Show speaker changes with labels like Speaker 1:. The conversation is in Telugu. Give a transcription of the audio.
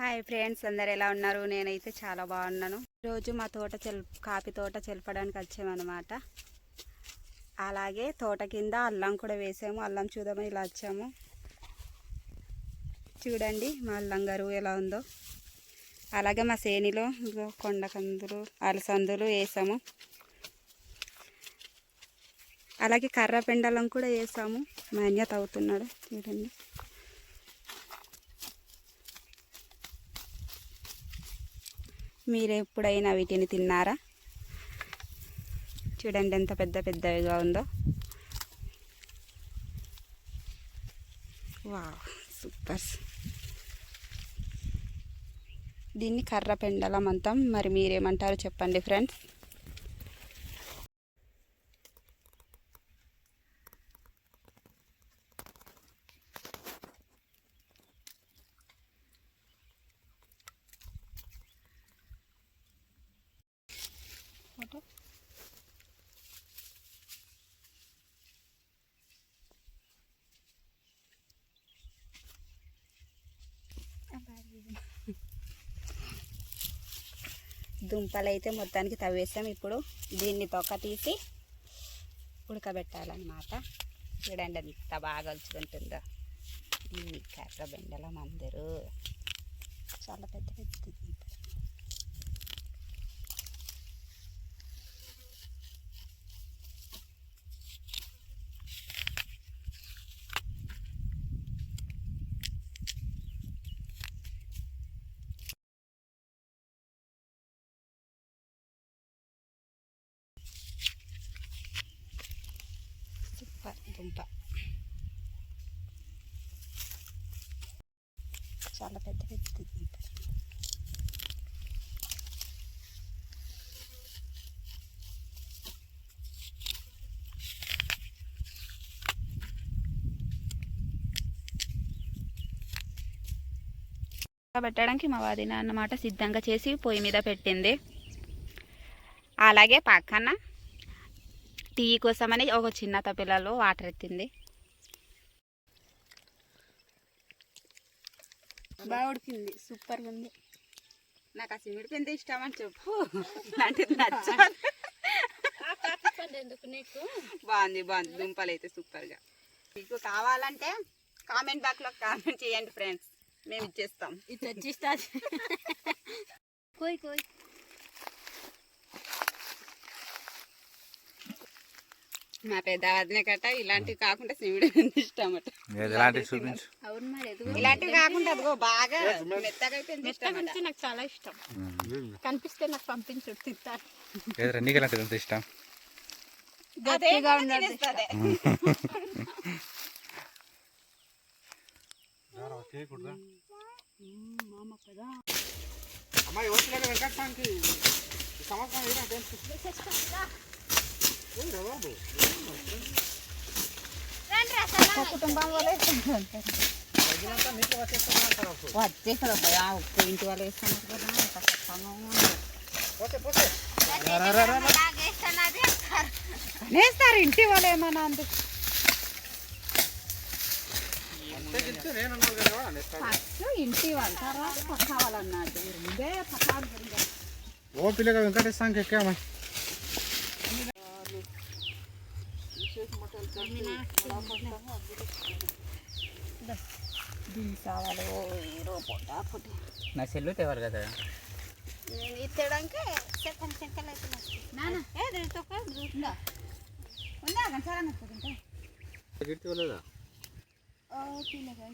Speaker 1: హాయ్ ఫ్రెండ్స్ అందరు ఎలా ఉన్నారు? నేనైతే చాలా బాగున్నాను. ఈరోజు మా తోట చెల్ కాఫీ తోట చెల్పడానికి వచ్చామన్నమాట. అలాగే తోట కింద అల్లం కూడా వేసాము. అల్లం చూద్దామని ఇలా వచ్చాము. చూడండి మా అల్లం గరువు ఎలా ఉందో. అలాగే మా సేనిలో కొండకందులు అలసందులు వేసాము. అలాగే కర్ర పెండలం కూడా వేసాము. మా అన్య తవ్వుతున్నాడు చూడండి. మీరు ఎప్పుడైనా వీటిని తిన్నారా? చూడండి ఎంత పెద్ద పెద్దవిగా ఉందో. వా సూపర్. దీన్ని కర్ర పెండలం అంటాం. మరి మీరేమంటారు చెప్పండి ఫ్రెండ్స్. ఫోటో దుంపలు అయితే మొత్తానికి తవ్వేసాం ఇప్పుడు. దీన్ని తొక్క తీసి ఉడకబెట్టాలన్నమాట. చూడండి ఎంత బాగా ఉంటుందో ఈ కర్ర బెండలం అందరూ. చాలా పెద్ద పెద్ద దుంపలు సూపర్ దుంప చాలా పెద్ద పెద్ద పెట్టడానికి మా వదిన అన్నమాట సిద్ధంగా చేసి పొయ్యి మీద పెట్టింది. అలాగే పక్కన టీ కోసమని ఒక చిన్న పిల్లలు వాటర్ ఎత్తింది. బాగా ఉడికింది. సూపర్గా ఉంది. నాకు ఆ సిమిడి పిండి ఇష్టం అని చెప్పు.
Speaker 2: ఎందుకు నీకు
Speaker 1: బాగుంది బాగుంది. దుంపలు అయితే సూపర్గా. మీకు కావాలంటే కామెంట్ బాక్స్లో కామెంట్ చేయండి ఫ్రెండ్స్. మేము ఇచ్చేస్తాం.
Speaker 2: వచ్చేస్తుంది కోయ్ కోయ్.
Speaker 1: మా పెద్ద వదిన కట్ట ఇలాంటివి కాకుండా పిండి ఇష్టం అట.
Speaker 3: ఎలాంటివి చూపించు.
Speaker 2: అవును మరి ఎదుగు.
Speaker 1: ఇలాంటివి కాకుండా అదిగో బాగా మెత్తగా అయిపోయింది
Speaker 2: మెత్తగా
Speaker 1: ఇష్టం అట.
Speaker 2: ఉంటే నాకు చాలా ఇష్టం. కనిపిస్తే నాకు పంపించు తింటాను
Speaker 3: ఏదైనా నీకు అంత ఇష్టం?
Speaker 2: గట్టిగా. మామ. కదా
Speaker 3: అమ్మాయి వచ్చినాక వెంకటానికి సంవత్సరం
Speaker 1: కుటుంబం వాళ్ళే వచ్చేసారు అబ్బాయి ఒక్క ఇంటి వాళ్ళు వేస్తున్నారు కదా కష్టంగా ఉంది. నేస్తారు ఇంటి వాళ్ళు ఏమన్నా అందుకు ఇంటి వాళ్ళు తర్వాత పక్క
Speaker 3: ఓ పిల్లగా వెంకటేశ్వరానికి ఎక్కామా?
Speaker 4: నా సెల్లు తేవాలి కదా.
Speaker 2: నేను ఇచ్చడానికి నాన్న ఏ దీంతో ఉందా
Speaker 1: ఉందా చాలా నచ్చుతుంటే
Speaker 3: గిట్టి వాళ్ళదా
Speaker 1: ఓ పిల్లగా